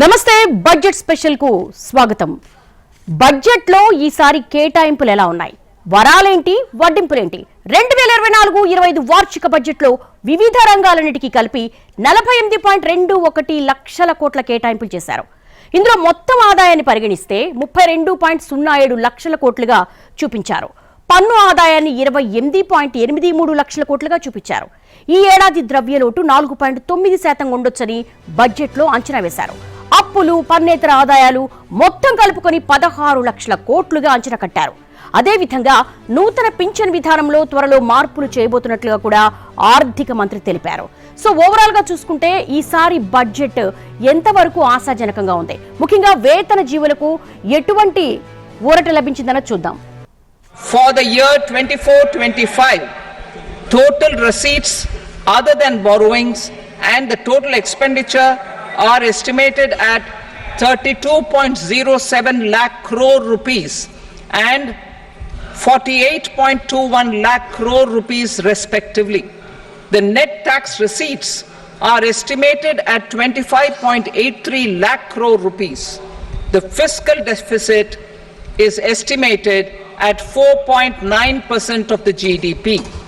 నమస్తే బడ్జెట్ స్పెషల్కు స్వాగతం. బడ్జెట్లో ఈసారి కేటాయింపులు ఎలా ఉన్నాయి? వరాలేంటి వడ్డింపులేంటి? రెండు వేల ఇరవై నాలుగు ఇరవై ఐదు వార్షిక బడ్జెట్లో వివిధ రంగాలన్నిటికీ కలిపి నలభై ఎనిమిది పాయింట్ రెండు ఒకటి లక్షల కోట్ల కేటాయింపులు చేశారు. ఇందులో మొత్తం ఆదాయాన్ని పరిగణిస్తే ముప్పై రెండు పాయింట్ సున్నా ఏడు లక్షల కోట్లుగా చూపించారు. పన్ను ఆదాయాన్ని ఇరవై ఎనిమిది పాయింట్ ఎనిమిది మూడు లక్షల కోట్లుగా చూపించారు. ఈ ఏడాది ద్రవ్యలోటు నాలుగు పాయింట్ తొమ్మిది శాతం ఉండొచ్చని బడ్జెట్లో అంచనా వేశారు. అప్పులు పన్నేతర ఆదాయాలు మొత్తం కలుపుకొని పదహారు లక్షల కోట్లుగా అంచనా కట్టారు. అదేవిధంగా నూతన పింఛన్ విధానంలో త్వరలో మార్పులు చేయబోతున్నట్లుగా కూడా ఆర్థిక మంత్రి తెలిపారు. సో ఓవరాల్గా చూసుకుంటే ఈసారి బడ్జెట్ ఎంతవరకు ఆశాజనకంగా ఉంది? ముఖ్యంగా వేతన జీవులకు ఎటువంటి ఊరట లభించిందన్న చూద్దాం. For the year 24-25, total receipts other than borrowings and the total expenditure are estimated at 32.07 lakh crore rupees and 48.21 lakh crore rupees respectively. The net tax receipts are estimated at 25.83 lakh crore rupees. The fiscal deficit is estimated at 4.9% of the GDP.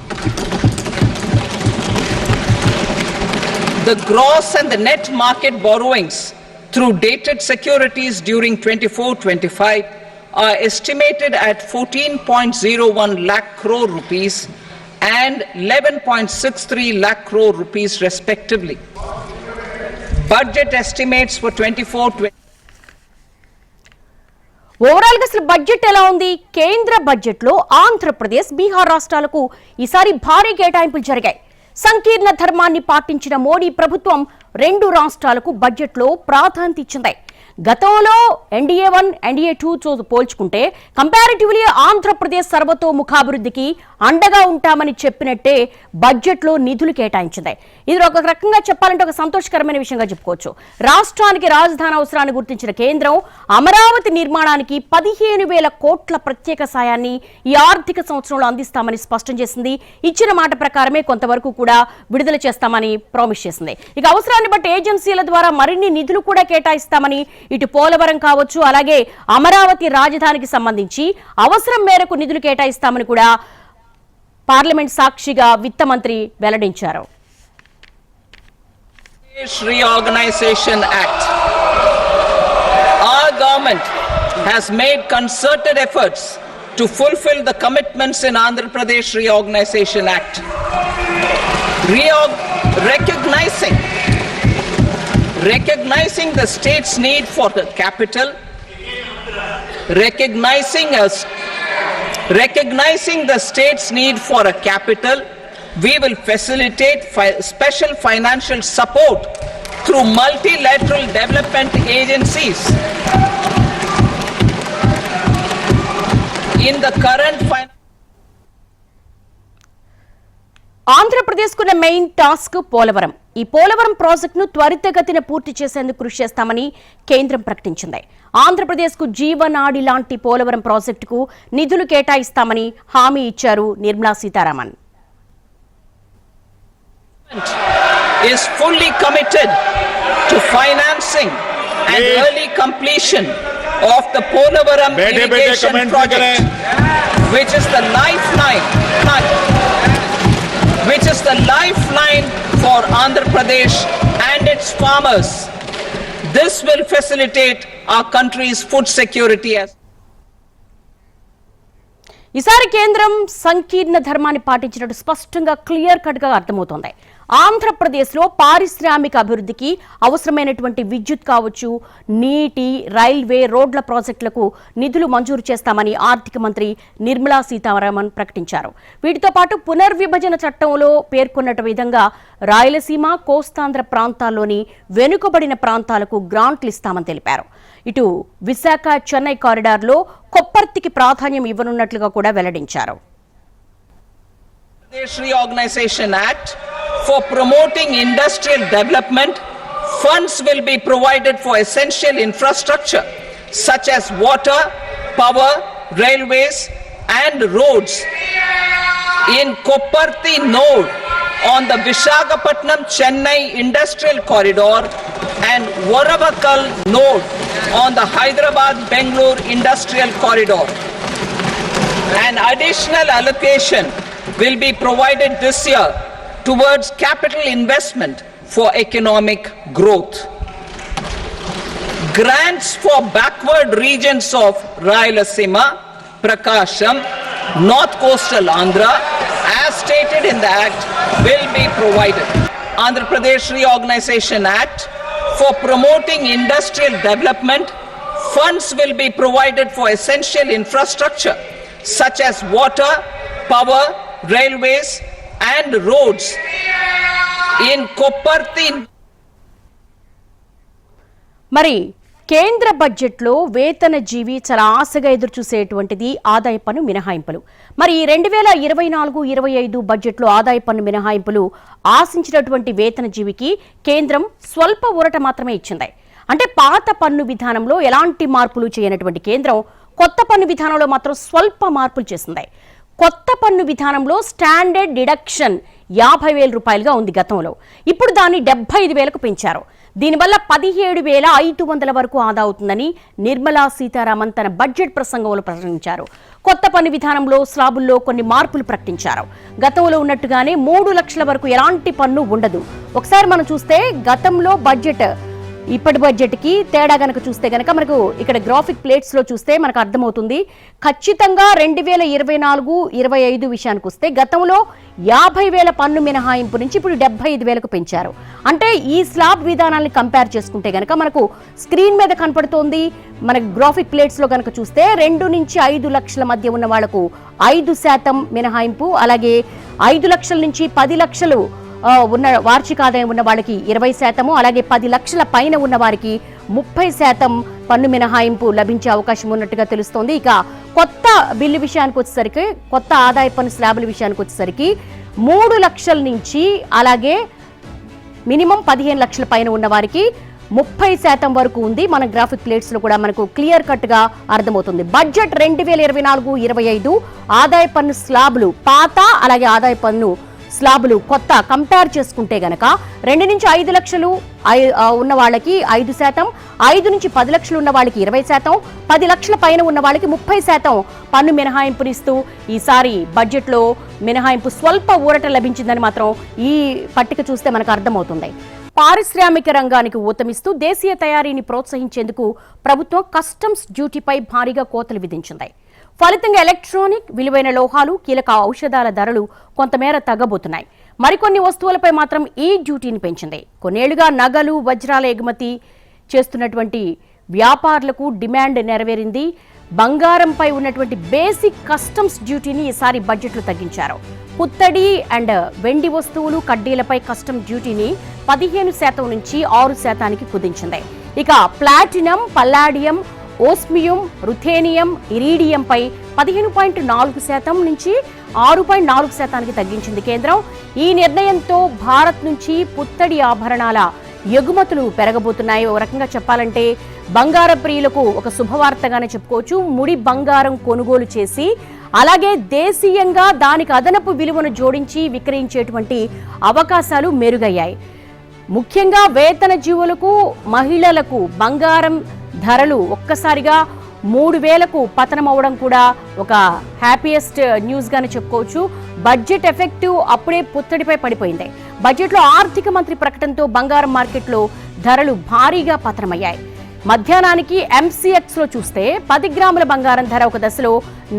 The gross and the net market borrowings through dated securities during 24-25 are estimated at 14.01 lakh crore rupees and 11.63 lakh crore rupees respectively. Budget estimates for 24 /20 ఓవరాల్గా అసలు budget ఎలా ఉంది కేంద్ర బడ్జెట్లో ఆంధ్రప్రదేశ్ బీహార్ రాష్ట్రాలకు ఈసారి భారీ కేటాయింపులు జరిగాయి సంకీర్ణ ధర్మాన్ని పాటించిన మోడీ ప్రభుత్వం రెండు రాష్ట్రాలకు బడ్జెట్లో ప్రాధాన్యత ఇచ్చింది. గతంలో ఎన్డీఏ వన్ ఎన్డీఏ టూతో పోల్చుకుంటే కంపారిటివ్లీ ఆంధ్రప్రదేశ్ సర్వతోముఖాభివృద్ధికి అండగా ఉంటామని చెప్పినట్టే బడ్జెట్లో నిధులు కేటాయించింది. ఇది ఒక రకంగా చెప్పాలంటే ఒక సంతోషకరమైన విషయంగా చెప్పుకోవచ్చు. రాష్ట్రానికి రాజధాని అవసరాన్ని గుర్తించిన కేంద్రం అమరావతి నిర్మాణానికి పదిహేను వేల కోట్ల ప్రత్యేక సాయాన్ని ఈ ఆర్థిక సంవత్సరంలో అందిస్తామని స్పష్టం చేసింది. ఇచ్చిన మాట ప్రకారమే కొంతవరకు కూడా విడుదల చేస్తామని ప్రామిస్ చేసింది. ఇక అవసరాన్ని బట్టి ఏజెన్సీల ద్వారా మరిన్ని నిధులు కూడా కేటాయిస్తామని ఇటు పోలవరం కావచ్చు అలాగే అమరావతి రాజధానికి సంబంధించి అవసరం మేరకు నిధులు కేటాయిస్తామని కూడా పార్లమెంట్ సాక్షిగా విత్త మంత్రి వెల్లడించారు Reorganization Act. Our government has made concerted efforts to fulfill the commitments in Andhra Pradesh Reorganization Act. Reorg- recognizing recognizing the state's need for the capital, recognizing us recognizing the state's need for a capital, we will facilitate fi- special financial support through multilateral development agencies. In the current fin- ఆంధ్రప్రదేశ్కున్న main task Polavaram. ఈ పోలవరం ప్రాజెక్టును త్వరితగతిన పూర్తి చేసేందుకు కృషి చేస్తామని కేంద్రం ప్రకటించింది. ఆంధ్రప్రదేశ్కు జీవనాడి లాంటి పోలవరం ప్రాజెక్టుకు నిధులు కేటాయిస్తామని హామీ ఇచ్చారు Nirmala Sitharaman. Of the Polavaram irrigation project, which is the is the lifeline for Andhra Pradesh and its farmers. This will facilitate our country's food security as ఈసారి కేంద్రం సంకీర్ణ ధర్మాన్ని పాటించినట్టు స్పష్టంగా క్లియర్ కట్గా అర్థమవుతోంది ఆంధ్రప్రదేశ్లో పారిశ్రామిక అభివృద్ధికి అవసరమైనటువంటి విద్యుత్ కావచ్చు నీటి రైల్వే రోడ్ల ప్రాజెక్టులకు నిధులు మంజూరు చేస్తామని ఆర్థిక మంత్రి నిర్మలా సీతారామన్ ప్రకటించారు. వీటితో పాటు పునర్విభజన చట్టంలో పేర్కొన్నట్టు విధంగా రాయలసీమ కోస్తాంధ్ర ప్రాంతాల్లోని వెనుకబడిన ప్రాంతాలకు గ్రాంట్లు ఇస్తామని తెలిపారు. ఇటు విశాఖ చెన్నై కారిడార్లో కొప్పర్తికి ప్రాధాన్యం ఇవ్వనున్నట్లుగా కూడా వెల్లడించారు. Pradesh organization for promoting industrial development, funds will be provided for essential infrastructure such as water, power, railways and roads. In Kopparthi node on the Visakhapatnam Chennai industrial corridor, and Varavakal node on the Hyderabad-Bangalore Industrial Corridor. An additional allocation will be provided this year towards capital investment for economic growth. Grants for backward regions of Rayalaseema, Prakasham, North Coastal Andhra, as stated in the Act, will be provided. Andhra Pradesh Reorganization Act for promoting industrial development, funds will be provided for essential infrastructure such as water, power, railways, and roads in Kopparthi. మరి కేంద్ర బడ్జెట్లో వేతన జీవి చాలా ఆశగా ఎదురు చూసేటువంటిది ఆదాయ పన్ను మినహాయింపులు. మరి రెండు వేల ఇరవై నాలుగు ఇరవై ఐదు బడ్జెట్లో ఆదాయ పన్ను మినహాయింపులు ఆశించినటువంటి వేతన జీవికి కేంద్రం స్వల్ప ఊరట మాత్రమే ఇచ్చింది. అంటే పాత పన్ను విధానంలో ఎలాంటి మార్పులు చేయనటువంటి కేంద్రం కొత్త పన్ను విధానంలో మాత్రం స్వల్ప మార్పులు చేసింది. కొత్త పన్ను విధానంలో స్టాండర్డ్ డిడక్షన్ యాభై వేల రూపాయలుగా ఉంది గతంలో. ఇప్పుడు దాన్ని డెబ్బై ఐదు వేలకు పెంచారు. దీనివల్ల పదిహేడు వేల ఐదు వందల వరకు ఆదా అవుతుందని నిర్మలా సీతారామన్ తన బడ్జెట్ ప్రసంగంలో ప్రకటించారు కొత్త పన్ను విధానంలో స్లాబుల్లో కొన్ని మార్పులు ప్రకటించారు. గతంలో ఉన్నట్టుగానే మూడు లక్షల వరకు ఎలాంటి పన్ను ఉండదు. ఒకసారి మనం చూస్తే గతంలో బడ్జెట్ ఇప్పటి బడ్జెట్కి తేడా కనుక చూస్తే కనుక మనకు ఇక్కడ గ్రాఫిక్ ప్లేట్స్లో చూస్తే మనకు అర్థమవుతుంది. ఖచ్చితంగా రెండు వేల ఇరవై నాలుగు ఇరవై ఐదు విషయానికి వస్తే గతంలో యాభై వేల పన్ను మినహాయింపు నుంచి ఇప్పుడు డెబ్బై ఐదు వేలకు పెంచారు. అంటే ఈ స్లాబ్ విధానాన్ని కంపేర్ చేసుకుంటే కనుక మనకు స్క్రీన్ మీద కనపడుతోంది. మనకు గ్రాఫిక్ ప్లేట్స్లో కనుక చూస్తే రెండు నుంచి ఐదు లక్షల మధ్య ఉన్న వాళ్ళకు ఐదు శాతం మినహాయింపు అలాగే ఐదు లక్షల నుంచి పది లక్షలు ఉన్న వార్షిక ఆదాయం ఉన్న వాళ్ళకి ఇరవై శాతము అలాగే పది లక్షల పైన ఉన్న వారికి ముప్పై శాతం పన్ను మినహాయింపు లభించే అవకాశం ఉన్నట్టుగా తెలుస్తోంది. ఇక కొత్త బిల్లు విషయానికి వచ్చేసరికి కొత్త ఆదాయ పన్ను స్లాబుల విషయానికి వచ్చేసరికి మూడు లక్షల నుంచి అలాగే మినిమం పదిహేను లక్షల పైన ఉన్న వారికి ముప్పై శాతం వరకు ఉంది. మన గ్రాఫిక్ ప్లేట్స్లో కూడా మనకు క్లియర్ కట్గా అర్థమవుతుంది. బడ్జెట్ రెండు వేల ఇరవై నాలుగు ఇరవై ఐదు ఆదాయ పన్ను స్లాబులు పాత అలాగే ఆదాయ పన్ను స్లాబులు కొత్త కంపేర్ చేసుకుంటే గనక రెండు నుంచి ఐదు లక్షలు ఉన్న వాళ్ళకి ఐదు శాతం ఐదు నుంచి పది లక్షలు ఉన్న వాళ్ళకి ఇరవై శాతం పది లక్షల పైన ఉన్న వాళ్ళకి ముప్పై శాతం పన్ను మినహాయింపునిస్తూ ఈసారి బడ్జెట్లో మినహాయింపు స్వల్ప ఊరట లభించిందని మాత్రం ఈ పట్టిక చూస్తే మనకు అర్థమవుతుంది. పారిశ్రామిక రంగానికి ఊతమిస్తూ దేశీయ తయారీని ప్రోత్సహించేందుకు ప్రభుత్వం కస్టమ్స్ డ్యూటీపై భారీగా కోతలు విధించింది. ఫలితంగా ఎలక్ట్రానిక్ విలువైన లోహాలు కీలక ఔషధాల ధరలు కొంతమేర తగ్గబోతున్నాయి. మరికొన్ని వస్తువులపై మాత్రం ఈ డ్యూటీని పెంచింది. కొన్నేళ్ళుగా నగలు వజ్రాల ఎగుమతి చేస్తున్నటువంటి వ్యాపారులకు డిమాండ్ నెరవేరింది. బంగారంపై ఉన్నటువంటి బేసిక్ కస్టమ్స్ డ్యూటీని ఈసారి బడ్జెట్లో తగ్గించారు. పుత్తడి అండ్ వెండి వస్తువులు కడ్డీలపై కస్టమ్ డ్యూటీని పదిహేను శాతం నుంచి ఆరు శాతానికి కుదించింది. ఇక ప్లాటినం పల్లాడియం ఓస్మియం రుథేనియం ఇరీడియంపై పదిహేను పాయింట్ నాలుగు శాతం నుంచి ఆరు పాయింట్ నాలుగు శాతానికి తగ్గించింది కేంద్రం. ఈ నిర్ణయంతో భారత్ నుంచి పుత్తడి ఆభరణాల ఎగుమతులు పెరగబోతున్నాయి. ఓ రకంగా చెప్పాలంటే బంగార ప్రియులకు ఒక శుభవార్తగానే చెప్పుకోవచ్చు. ముడి బంగారం కొనుగోలు చేసి అలాగే దేశీయంగా దానికి అదనపు విలువను జోడించి విక్రయించేటువంటి అవకాశాలు మెరుగయ్యాయి. ముఖ్యంగా వేతన జీవులకు మహిళలకు బంగారం ధరలు ఒక్కసారిగా మూడు వేలకు పతనమవడం కూడా ఒక హ్యాపీయెస్ట్ న్యూస్గానే చెప్పుకోవచ్చు. బడ్జెట్ ఎఫెక్టివ్ అప్పుడే పుత్తడిపై పడిపోయింది. బడ్జెట్లో ఆర్థిక మంత్రి ప్రకటనతో బంగారం మార్కెట్లో ధరలు భారీగా పతనమయ్యాయి. మధ్యాహ్నానికి ఎంసీఎక్స్లో చూస్తే పది గ్రాముల బంగారం ధర ఒక దశలో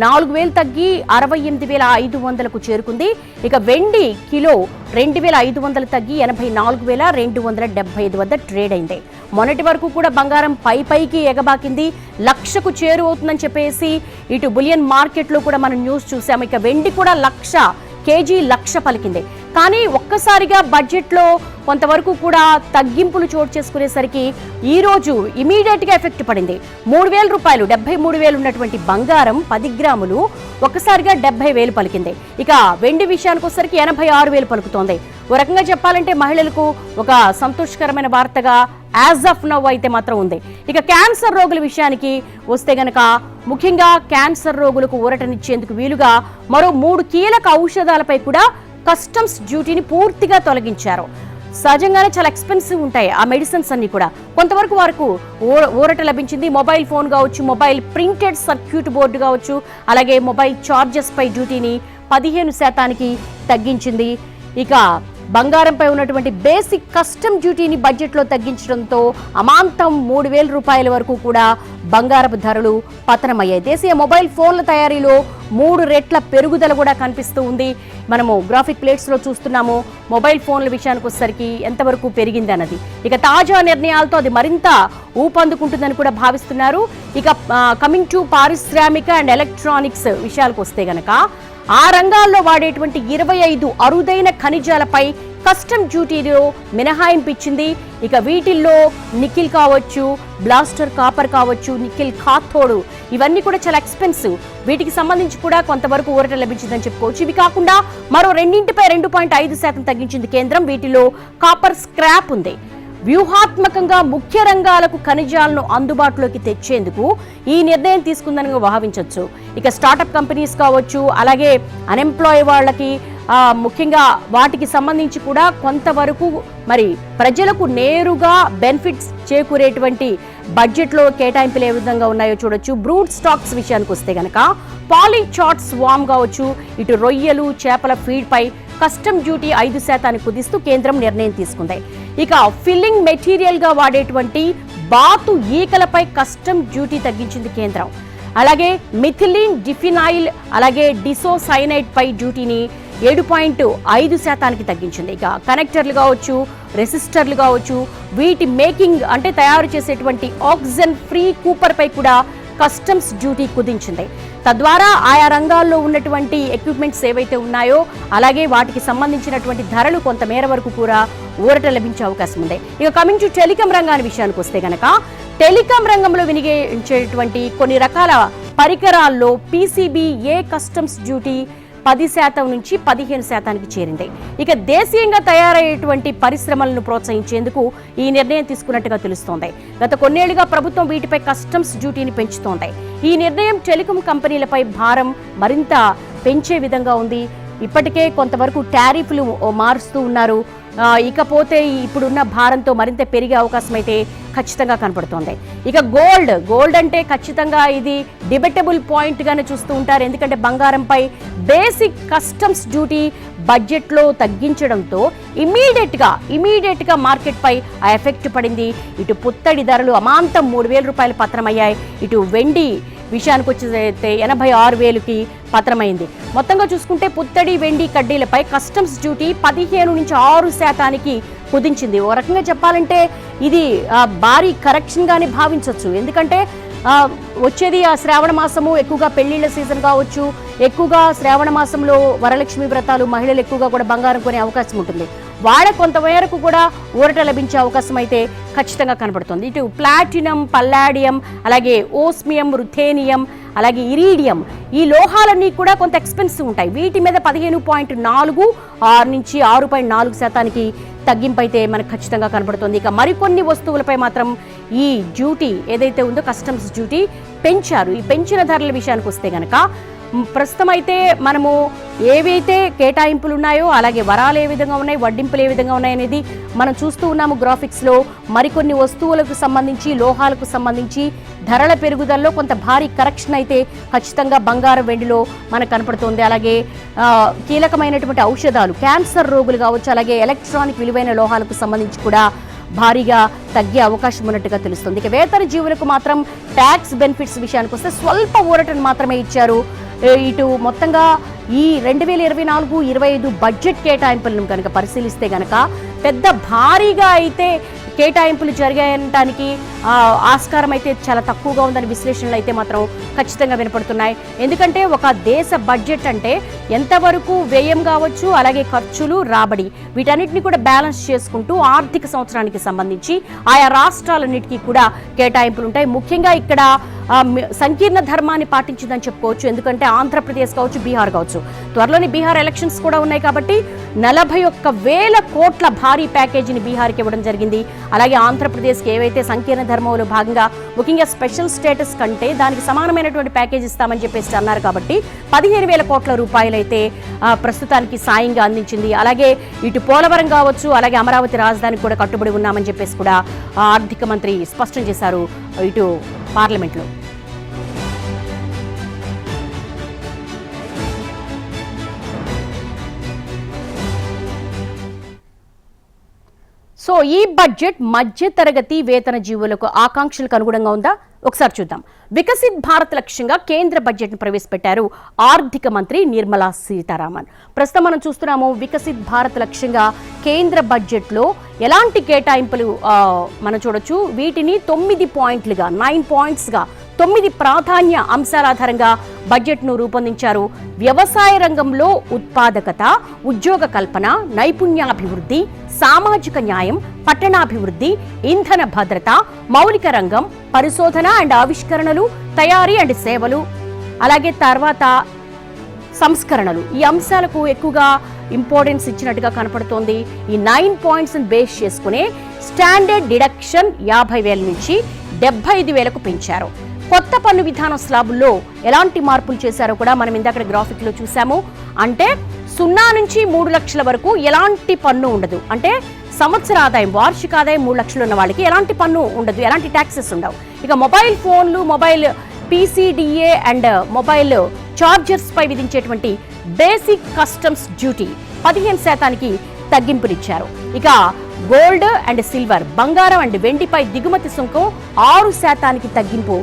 నాలుగు వేలు తగ్గి అరవై ఎనిమిది వేల ఐదు వందలకు చేరుకుంది. ఇక వెండి కిలో రెండు వేల ఐదు వందలు తగ్గి ఎనభై నాలుగు వేల రెండు వందల డెబ్బై ఐదు వద్ద ట్రేడ్ అయింది. మొన్నటి వరకు కూడా బంగారం పై పైకి ఎగబాకింది. లక్షకు చేరువవుతుందని చెప్పేసి ఇటు బులియన్ మార్కెట్లో కూడా మనం న్యూస్ చూసాము. ఇక వెండి కూడా లక్ష కేజీ లక్ష పలికింది. కానీ ఒక్కసారిగా బడ్జెట్లో కొంతవరకు కూడా తగ్గింపులు చోటు చేసుకునేసరికి ఈరోజు ఇమీడియట్గా ఎఫెక్ట్ పడింది. మూడు వేల రూపాయలు డెబ్బై మూడు వేలు ఉన్నటువంటి బంగారం పది గ్రాములు ఒక్కసారిగా డెబ్బై వేలు పలికింది. ఇక వెండి విషయానికి వచ్చేసరికి ఎనభై ఆరు వేలు పలుకుతోంది. ఓ రకంగా చెప్పాలంటే మహిళలకు ఒక సంతోషకరమైన వార్తగా యాజ్ ఆఫ్ నవ్ అయితే మాత్రం ఉంది. ఇక క్యాన్సర్ రోగుల విషయానికి వస్తే గనక ముఖ్యంగా క్యాన్సర్ రోగులకు ఊరటనిచ్చేందుకు వీలుగా మరో మూడు కీలక ఔషధాలపై కూడా కస్టమ్స్ డ్యూటీని పూర్తిగా తొలగించారు. సహజంగానే చాలా ఎక్స్పెన్సివ్ ఉంటాయి ఆ మెడిసిన్స్ అన్ని కూడా. కొంతవరకు వరకు ఊరట లభించింది. మొబైల్ ఫోన్ కావచ్చు మొబైల్ ప్రింటెడ్ సర్క్యూట్ బోర్డు కావచ్చు అలాగే మొబైల్ చార్జెస్ పై డ్యూటీని పదిహేను శాతానికి తగ్గించింది. ఇక బంగారంపై ఉన్నటువంటి బేసిక్ కస్టమ్ డ్యూటీని బడ్జెట్లో తగ్గించడంతో అమాంతం మూడు వేల రూపాయల వరకు కూడా బంగారపు ధరలు పతనమయ్యాయి. దేశీయ మొబైల్ ఫోన్ల తయారీలో మూడు రెట్ల పెరుగుదల కూడా కనిపిస్తూ ఉంది. మనము గ్రాఫిక్ ప్లేట్స్లో చూస్తున్నాము. మొబైల్ ఫోన్ల విషయానికి వచ్చేసరికి ఎంతవరకు పెరిగింది అన్నది. ఇక తాజా నిర్ణయాలతో అది మరింత ఊపందుకుంటుందని కూడా భావిస్తున్నారు. ఇక కమింగ్ టు పారిశ్రామిక అండ్ ఎలక్ట్రానిక్స్ విషయాలకు వస్తే గనక ఆ రంగాల్లో వాడేటువంటి ఇరవై ఐదు అరుదైన ఖనిజాలపై కస్టమ్ డ్యూటీలో మినహాయింపిచ్చింది ఇక వీటిల్లో నిఖిల్ కావచ్చు బ్లాస్టర్ కాపర్ కావచ్చు నిఖిల్ కాథోడు ఇవన్నీ కూడా చాలా ఎక్స్పెన్సివ్. వీటికి సంబంధించి కూడా కొంతవరకు ఊరట లభించిందని చెప్పుకోవచ్చు. ఇవి కాకుండా మరో రెండింటిపై రెండు పాయింట్ ఐదు శాతం తగ్గించింది కేంద్రం. వీటిలో కాపర్ స్క్రాప్ ఉంది. వ్యూహాత్మకంగా ముఖ్య రంగాలకు ఖనిజాలను అందుబాటులోకి తెచ్చేందుకు ఈ నిర్ణయం తీసుకుందని భావించవచ్చు ఇక స్టార్టప్ కంపెనీస్ కావచ్చు అలాగే అన్ఎంప్లాయ్ వాళ్ళకి ముఖ్యంగా వాటికి సంబంధించి కూడా కొంతవరకు మరి ప్రజలకు నేరుగా బెనిఫిట్స్ చేకూరేటువంటి బడ్జెట్లో కేటాయింపులు ఏ విధంగా ఉన్నాయో చూడొచ్చు. బ్రూడ్ స్టాక్స్ విషయానికి వస్తే గనక పాలిచాట్స్ వామ్ కావచ్చు ఇటు రొయ్యలు చేపల ఫీడ్పై కస్టమ్ డ్యూటీ ఐదు శాతాన్ని కుదిస్తూ కేంద్రం నిర్ణయం తీసుకుంది. ఇక ఫిల్లింగ్ మెటీరియల్గా వాడేటువంటి బాతు ఈకలపై కస్టమ్ డ్యూటీ తగ్గించింది కేంద్రం. అలాగే మిథిలిన్ డిఫినాయిల్ అలాగే డిసోసైనైడ్ పై డ్యూటీని ఏడు పాయింట్ ఐదు శాతానికి తగ్గించింది. ఇక కనెక్టర్లు కావచ్చు రెసిస్టర్లు కావచ్చు వీటి మేకింగ్ అంటే తయారు చేసేటువంటి ఆక్సిజన్ ఫ్రీ కూపర్పై కూడా కస్టమ్స్ డ్యూటీ కుదించింది. తద్వారా ఆయా రంగాల్లో ఉన్నటువంటి ఎక్విప్మెంట్స్ ఏవైతే ఉన్నాయో అలాగే వాటికి సంబంధించినటువంటి ధరలు కొంత మేర వరకు కూడా ఊరట లభించే అవకాశం ఉంది. ఇక కమింగ్ టు టెలికాం రంగాన్ని విషయానికి వస్తే గనక టెలికాం రంగంలో వినియోగించేటువంటి కొన్ని రకాల పరికరాల్లో పీసీబీ ఏ కస్టమ్స్ డ్యూటీ పది శాతం నుంచి పదిహేను శాతానికి చేరింది. ఇక దేశీయంగా తయారయ్యేటువంటి పరిశ్రమలను ప్రోత్సహించేందుకు ఈ నిర్ణయం తీసుకున్నట్టుగా తెలుస్తోంది. గత కొన్నేళ్ళుగా ప్రభుత్వం వీటిపై కస్టమ్స్ డ్యూటీని పెంచుతోంది. ఈ నిర్ణయం టెలికాం కంపెనీలపై భారం మరింత పెంచే విధంగా ఉంది. ఇప్పటికే కొంతవరకు టారిఫ్లు మారుస్తూ ఉన్నారు. ఇకపోతే ఇప్పుడున్న భారంతో మరింత పెరిగే అవకాశం అయితే ఖచ్చితంగా కనపడుతోంది. ఇక గోల్డ్ గోల్డ్ అంటే ఖచ్చితంగా ఇది డిబెటబుల్ పాయింట్గానే చూస్తూ ఉంటారు. ఎందుకంటే బంగారంపై బేసిక్ కస్టమ్స్ డ్యూటీ బడ్జెట్లో తగ్గించడంతో ఇమీడియట్గా ఇమీడియట్గా మార్కెట్పై ఆ ఎఫెక్ట్ పడింది. ఇటు పుత్తడి ధరలు అమాంతం మూడు వేల రూపాయలు పత్రమయ్యాయి. ఇటు వెండి విషయానికి వచ్చేదైతే ఎనభై ఆరు వేలుకి పత్రమైంది. మొత్తంగా చూసుకుంటే పుత్తడి వెండి కడ్డీలపై కస్టమ్స్ డ్యూటీ పదిహేను నుంచి ఆరు శాతానికి కుదించింది. ఓ రకంగా చెప్పాలంటే ఇది భారీ కరెక్షన్ గానే భావించవచ్చు ఎందుకంటే వచ్చేది ఆ శ్రావణ మాసము ఎక్కువగా పెళ్ళిళ్ళ సీజన్ కావచ్చు ఎక్కువగా శ్రావణ మాసంలో వరలక్ష్మి వ్రతాలు మహిళలు ఎక్కువగా కూడా బంగారం కొనే అవకాశం ఉంటుంది. వాళ్ళ కొంత కూడా ఊరట లభించే అవకాశం అయితే ఖచ్చితంగా కనబడుతుంది. ఇటు ప్లాటినం పల్లాడియం అలాగే ఓస్మియం రుథేనియం అలాగే ఇరీడియం ఈ లోహాలన్నీ కూడా కొంత ఎక్స్పెన్సివ్ ఉంటాయి. వీటి మీద పదిహేను పాయింట్ నాలుగు ఆరు నుంచి ఆరు పాయింట్ నాలుగు శాతానికి తగ్గింపు అయితే మనకు ఖచ్చితంగా కనబడుతుంది. ఇక మరికొన్ని వస్తువులపై మాత్రం ఈ డ్యూటీ ఏదైతే ఉందో కస్టమ్స్ డ్యూటీ పెంచారు. ఈ పెంచిన ధరల విషయానికి వస్తే కనుక ప్రస్తుతం అయితే మనము ఏవైతే కేటాయింపులు ఉన్నాయో అలాగే వరాలు ఏ విధంగా ఉన్నాయి వడ్డింపులు ఏ విధంగా ఉన్నాయి అనేది మనం చూస్తూ ఉన్నాము గ్రాఫిక్స్లో. మరికొన్ని వస్తువులకు సంబంధించి లోహాలకు సంబంధించి ధరల పెరుగుదలలో కొంత భారీ కరెక్షన్ అయితే ఖచ్చితంగా బంగారం వెండిలో మనకు కనపడుతుంది. అలాగే కీలకమైనటువంటి ఔషధాలు క్యాన్సర్ రోగులు కావచ్చు అలాగే ఎలక్ట్రానిక్ విలువైన లోహాలకు సంబంధించి కూడా భారీగా తగ్గే అవకాశం ఉన్నట్టుగా తెలుస్తుంది. ఇక వేతన జీవులకు మాత్రం ట్యాక్స్ బెనిఫిట్స్ విషయానికి వస్తే స్వల్ప ఊరటను మాత్రమే ఇచ్చారు ఇటు మొత్తంగా ఈ రెండు వేల ఇరవై నాలుగు ఇరవై ఐదు బడ్జెట్ కేటాయింపులను కనుక పరిశీలిస్తే కనుక పెద్ద భారీగా అయితే కేటాయింపులు జరిగాయనడానికి ఆస్కారం అయితే చాలా తక్కువగా ఉందని విశ్లేషణలు అయితే మాత్రం ఖచ్చితంగా వినపడుతున్నాయి. ఎందుకంటే ఒక దేశ బడ్జెట్ అంటే ఎంతవరకు వ్యయం కావచ్చు అలాగే ఖర్చులు రాబడి వీటన్నిటిని కూడా బ్యాలెన్స్ చేసుకుంటూ ఆర్థిక సంవత్సరానికి సంబంధించి ఆయా రాష్ట్రాలన్నిటికీ కూడా కేటాయింపులు ఉంటాయి ముఖ్యంగా ఇక్కడ సంకీర్ణ ధర్మాన్ని పాటించిందని చెప్పుకోవచ్చు. ఎందుకంటే ఆంధ్రప్రదేశ్ కావచ్చు బీహార్ కావచ్చు. త్వరలోని బీహార్ ఎలక్షన్స్ కూడా ఉన్నాయి కాబట్టి నలభై ఒక్క వేల కోట్ల భారీ ప్యాకేజీని బీహార్కి ఇవ్వడం జరిగింది. అలాగే ఆంధ్రప్రదేశ్కి ఏవైతే సంకీర్ణ ధర్మంలో భాగంగా ముఖ్యంగా స్పెషల్ స్టేటస్ కంటే దానికి సమానమైనటువంటి ప్యాకేజ్ ఇస్తామని చెప్పేసి అన్నారు కాబట్టి పదిహేను వేల కోట్ల రూపాయలైతే ప్రస్తుతానికి సాయంగా అందించింది. అలాగే ఇటు పోలవరం కావచ్చు అలాగే అమరావతి రాజధానికి కూడా కట్టుబడి ఉన్నామని చెప్పేసి కూడా ఆర్థిక మంత్రి స్పష్టం చేశారు. ఇటు పార్లమెంట్లో. సో ఈ బడ్జెట్ మధ్య తరగతి వేతన జీవులకు ఆకాంక్షలకు అనుగుణంగా ఉందా? ఒకసారి చూద్దాం. వికసిత్ భారత్ లక్ష్యంగా కేంద్ర బడ్జెట్ను ప్రవేశపెట్టారు ఆర్థిక మంత్రి నిర్మలా సీతారామన్. ప్రస్తుతం మనం చూస్తున్నాము వికసిత్ భారత్ లక్ష్యంగా కేంద్ర బడ్జెట్లో ఎలాంటి కేటాయింపులు మనం చూడొచ్చు. వీటిని తొమ్మిది పాయింట్లుగా నైన్ పాయింట్స్గా తొమ్మిది ప్రాధాన్య అంశాల ఆధారంగా బడ్జెట్ను రూపొందించారు. వ్యవసాయ రంగంలో ఉత్పాదకత ఉద్యోగ కల్పన నైపుణ్యాభివృద్ధి సామాజిక న్యాయం పట్టణాభివృద్ధి ఇంధన భద్రత మౌలిక రంగం పరిశోధన అండ్ ఆవిష్కరణలు తయారీ అండ్ సేవలు. అలాగే తర్వాత సంస్కరణలు. ఈ అంశాలకు ఎక్కువగా ఇంపార్టెన్స్ ఇచ్చినట్టుగా కనపడుతోంది. ఈ నైన్ పాయింట్స్ని బేస్ చేసుకునే స్టాండర్డ్ డిడక్షన్ యాభై వేల నుంచి డెబ్బై ఐదు వేలకు పెంచారు. కొత్త పన్ను విధానం స్లాబుల్లో ఎలాంటి మార్పులు చేశారో కూడా మనం ఇందాక గ్రాఫిక్లో చూసాము అంటే సున్నా నుంచి మూడు లక్షల వరకు ఎలాంటి పన్ను ఉండదు. అంటే సంవత్సర ఆదాయం వార్షిక ఆదాయం మూడు లక్షలు ఉన్న వాళ్ళకి ఎలాంటి పన్ను ఉండదు. ఎలాంటి ట్యాక్సెస్ ఉండవు. ఇక మొబైల్ ఫోన్లు mobile PCDA and mobile chargers పై విధించేటువంటి బేసిక్ కస్టమ్స్ డ్యూటీ పదిహేను శాతానికి తగ్గింపునిచ్చారు. ఇక గోల్డ్ అండ్ సిల్వర్ బంగారం అండ్ వెండిపై దిగుమతి సుంకం ఆరు శాతానికి తగ్గింపు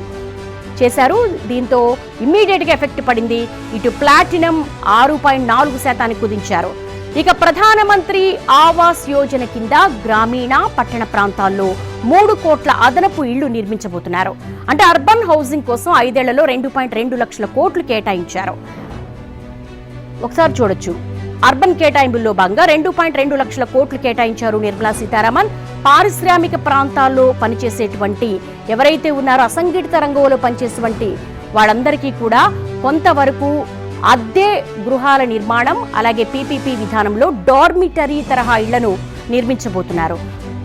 చేశారు. దీంతో ఇమ్మీడియట్గా ఎఫెక్ట్ పడింది. ఇటు ప్లాటినం ఆరు పాయింట్ నాలుగు శాతానికి కుదించారు. ఇక ప్రధానమంత్రి ఆవాస్ యోజన కింద గ్రామీణ పట్టణ ప్రాంతాల్లో మూడు కోట్ల అదనపు ఇళ్ళు నిర్మించబోతున్నారు. అంటే అర్బన్ హౌసింగ్ కోసం ఐదేళ్ళలో రెండు పాయింట్ రెండు లక్షల కోట్లు కేటాయించారు. ఒకసారి చూడొచ్చు. అర్బన్ కేటాయింపుల్లో భాగంగా రెండు పాయింట్ రెండు లక్షల కోట్లు కేటాయించారు నిర్మలా సీతారామన్. పారిశ్రామిక ప్రాంతాల్లో పనిచేసేటువంటి ఎవరైతే ఉన్నారో అసంఘటిత రంగంలో పనిచేసేటువంటి వాళ్ళందరికీ కూడా కొంతవరకు అద్దె గృహాల నిర్మాణం అలాగే పీపీపీ విధానంలో డార్మిటరీ తరహా ఇళ్ళను నిర్మించబోతున్నారు.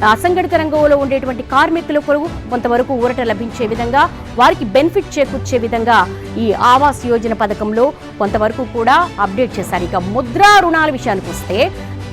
అసంఘటిత రంగంలో ఉండేటువంటి కార్మికులకు కొంతవరకు ఊరట లభించే విధంగా వారికి బెనిఫిట్ చేకూర్చే విధంగా ఈ ఆవాస్ యోజన పథకంలో కొంతవరకు కూడా అప్డేట్ చేశారు. ఇక ముద్రా రుణాల విషయానికి వస్తే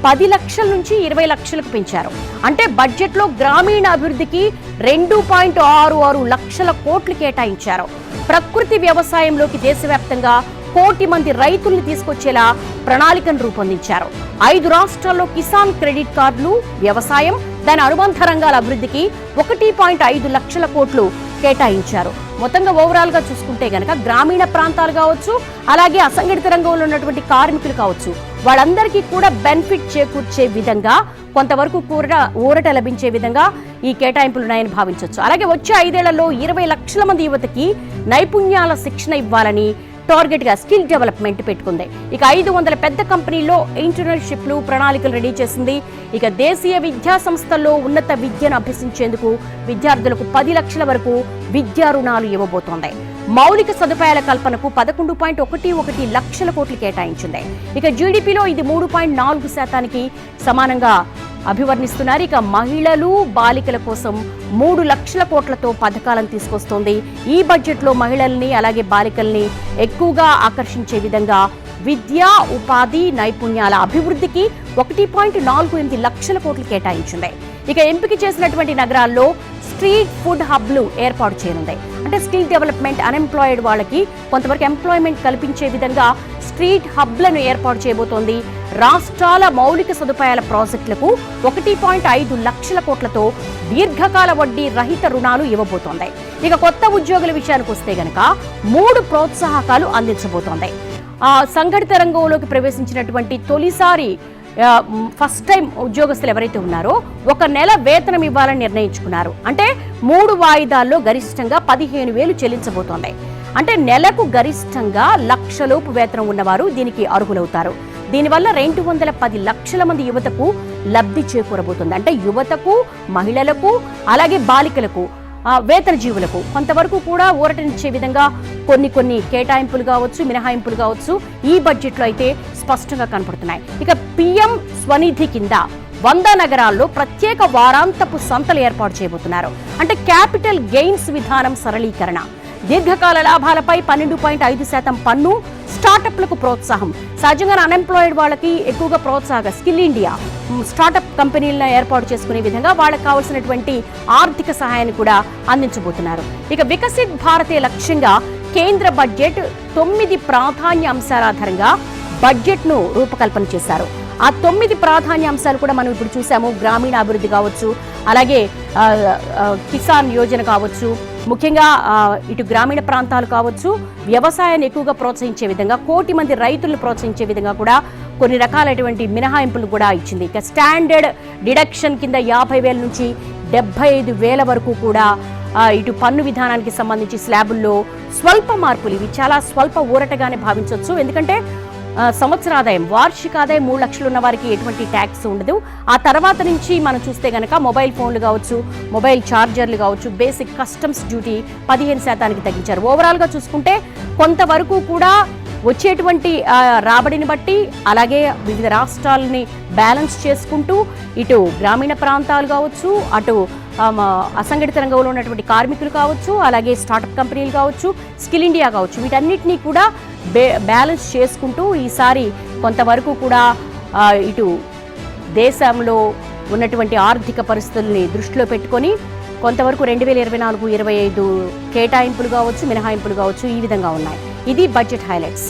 పది లక్షల నుంచి ఇరవై లక్షలకు పెంచారు. అంటే బడ్జెట్లో గ్రామీణ అభివృద్ధికి రెండు పాయింట్ ఆరు ఆరు లక్షల కోట్లు కేటాయించారు. ప్రకృతి వ్యవసాయంలోకి దేశవ్యాప్తంగా కోటి మంది రైతుల్ని తీసుకొచ్చేలా ప్రణాళికను రూపొందించారు. ఐదు రాష్ట్రాల్లో కిసాన్ క్రెడిట్ కార్డులు వ్యవసాయం దాని అనుబంధ రంగాల అభివృద్ధికి ఒకటి పాయింట్ ఐదు లక్షల కోట్లు కేటాయించారు. మొత్తంగా ఓవరాల్గా చూసుకుంటే గనక గ్రామీణ ప్రాంతాలు కావచ్చు అలాగే అసంఘటిత రంగంలో ఉన్నటువంటి కార్మికులు కావచ్చు వాళ్ళందరికీ కూడా బెనిఫిట్ చేకూర్చే విధంగా కొంతవరకు కూరట ఊరట లభించే విధంగా ఈ కేటాయింపులు ఉన్నాయని భావించవచ్చు. అలాగే వచ్చే ఐదేళ్ళలో ఇరవై లక్షల మంది యువతకి నైపుణ్యాల శిక్షణ ఇవ్వాలని టార్గెట్గా స్కిల్ డెవలప్మెంట్ పెట్టుకుంది. ఇక ఐదు వందల పెద్ద కంపెనీల్లో ఇంటర్న్షిప్లు ప్రణాళికలు రెడీ చేసింది. ఇక దేశీయ విద్యా సంస్థల్లో ఉన్నత విద్యను అభ్యసించేందుకు విద్యార్థులకు పది లక్షల వరకు విద్యా రుణాలు ఇవ్వబోతోంది. మౌలిక సదుపాయాల కల్పనకు పదకొండు పాయింట్ ఒకటి ఒకటి లక్షల కోట్లు కేటాయించింది. ఇక జీడిపిలో ఇది మూడు పాయింట్ నాలుగు శాతానికి సమానంగా అభివర్ణిస్తున్నారు. ఇక మహిళలు బాలికల కోసం మూడు లక్షల కోట్లతో పథకాలను తీసుకొస్తోంది. ఈ బడ్జెట్లో మహిళల్ని అలాగే బాలికల్ని ఎక్కువగా ఆకర్షించే విధంగా విద్య ఉపాధి నైపుణ్యాల అభివృద్ధికి ఒకటి పాయింట్ నాలుగు ఎనిమిది లక్షల కోట్లు కేటాయించింది. ఇక ఎంపిక చేసినటువంటి నగరాల్లో స్ట్రీట్ ఫుడ్ హబ్లు ఏర్పాటు చేయనుంది. అంటే స్కిల్ డెవలప్మెంట్ అన్ఎంప్లాయిడ్ వాళ్ళకి కొంతవరకు ఎంప్లాయ్మెంట్ కల్పించే విధంగా స్ట్రీట్ హబ్లను ఏర్పాటు చేయబోతోంది. రాష్ట్రాల మౌలిక సదుపాయాల ప్రాజెక్టులకు ఒకటి పాయింట్ ఐదు లక్షల కోట్లతో దీర్ఘకాల వడ్డీ రహిత రుణాలు ఇవ్వబోతోంది. ఇక కొత్త ఉద్యోగుల విషయానికి వస్తే గనక మూడు ప్రోత్సాహకాలు అందించబోతోంది. ఆ సంఘటిత రంగంలోకి ప్రవేశించినటువంటి తొలిసారి ఫస్ట్ టైం ఉద్యోగస్తులు ఎవరైతే ఉన్నారో ఒక నెల వేతనం ఇవ్వాలని నిర్ణయించుకున్నారు. అంటే మూడు వాయిదాల్లో గరిష్టంగా పదిహేను వేలు చెల్లించబోతోంది. అంటే నెలకు గరిష్టంగా లక్షలోపు వేతనం ఉన్నవారు దీనికి అర్హులవుతారు. దీనివల్ల రెండు వందల పది లక్షల మంది యువతకు లబ్ధి చేకూరబోతుంది. అంటే యువతకు మహిళలకు అలాగే బాలికలకు. వేతన జీవులకు. కొంతవరకు కూడా ఊరటనిచ్చే విధంగా కొన్ని కొన్ని కేటాయింపులు కావచ్చు మినహాయింపులు కావచ్చు ఈ బడ్జెట్లో అయితే స్పష్టంగా కనపడుతున్నాయి. ఇక పిఎం స్వనిధి కింద వంద నగరాల్లో ప్రత్యేక వారాంతపు సంతలు ఏర్పాటు చేయబోతున్నారు. అంటే క్యాపిటల్ గెయిన్స్ విధానం సరళీకరణ. దీర్ఘకాల లాభాలపై పన్నెండు పాయింట్ ఐదు శాతం పన్ను స్టార్టప్లకు ప్రోత్సాహం. సహజంగా అన్ఎంప్లాయిడ్ వాళ్ళకి ఎక్కువగా ప్రోత్సాహం స్కిల్ ఇండియా. స్టార్టప్ కంపెనీలను ఏర్పాటు చేసుకునే విధంగా వాళ్ళకి కావాల్సినటువంటి ఆర్థిక సహాయాన్ని కూడా అందించబోతున్నారు. ఇక వికసిత్ భారతే లక్ష్యంగా కేంద్ర బడ్జెట్ తొమ్మిది ప్రాధాన్య అంశాల ఆధారంగా బడ్జెట్ను రూపకల్పన చేశారు. ఆ తొమ్మిది ప్రాధాన్య అంశాలు కూడా మనం ఇప్పుడు చూసాము. గ్రామీణ అభివృద్ధి కావచ్చు అలాగే కిసాన్ యోజన కావచ్చు ముఖ్యంగా ఇటు గ్రామీణ ప్రాంతాలు కావచ్చు వ్యవసాయాన్ని ఎక్కువగా ప్రోత్సహించే విధంగా కోటి మంది రైతులను ప్రోత్సహించే విధంగా కూడా కొన్ని రకాలైనటువంటి మినహాయింపులు కూడా ఇచ్చింది. ఇక స్టాండర్డ్ డిడక్షన్ కింద యాభై వేల నుంచి డెబ్బై ఐదు వేల వరకు కూడా ఇటు పన్ను విధానానికి సంబంధించి స్లాబుల్లో స్వల్ప మార్పులు ఇవి. చాలా స్వల్ప ఊరటగానే భావించవచ్చు. ఎందుకంటే సంవత్సరాదాయం సంవత్సర ఆదాయం వార్షిక ఆదాయం మూడు లక్షలు ఉన్న వారికి ఎటువంటి ట్యాక్స్ ఉండదు. ఆ తర్వాత నుంచి మనం చూస్తే కనుక మొబైల్ ఫోన్లు కావచ్చు మొబైల్ ఛార్జర్లు కావచ్చు బేసిక్ కస్టమ్స్ డ్యూటీ పదిహేను శాతానికి తగ్గించారు. ఓవరాల్గా చూసుకుంటే కొంతవరకు కూడా వచ్చేటువంటి రాబడిని బట్టి అలాగే వివిధ రాష్ట్రాలని బ్యాలెన్స్ చేసుకుంటూ ఇటు గ్రామీణ ప్రాంతాలు కావచ్చు అటు అసంఘటిత రంగంలో ఉన్నటువంటి కార్మికులు కావచ్చు అలాగే స్టార్టప్ కంపెనీలు కావచ్చు స్కిల్ ఇండియా కావచ్చు వీటన్నిటినీ కూడా బే బ్యాలెన్స్ చేసుకుంటూ ఈసారి కొంతవరకు కూడా ఇటు దేశంలో ఉన్నటువంటి ఆర్థిక పరిస్థితుల్ని దృష్టిలో పెట్టుకొని కొంతవరకు రెండు వేల ఇరవై నాలుగు ఇరవై ఐదు కేటాయింపులు కావచ్చు మినహాయింపులు కావచ్చు ఈ విధంగా ఉన్నాయి. ఇది బడ్జెట్ హైలైట్స్.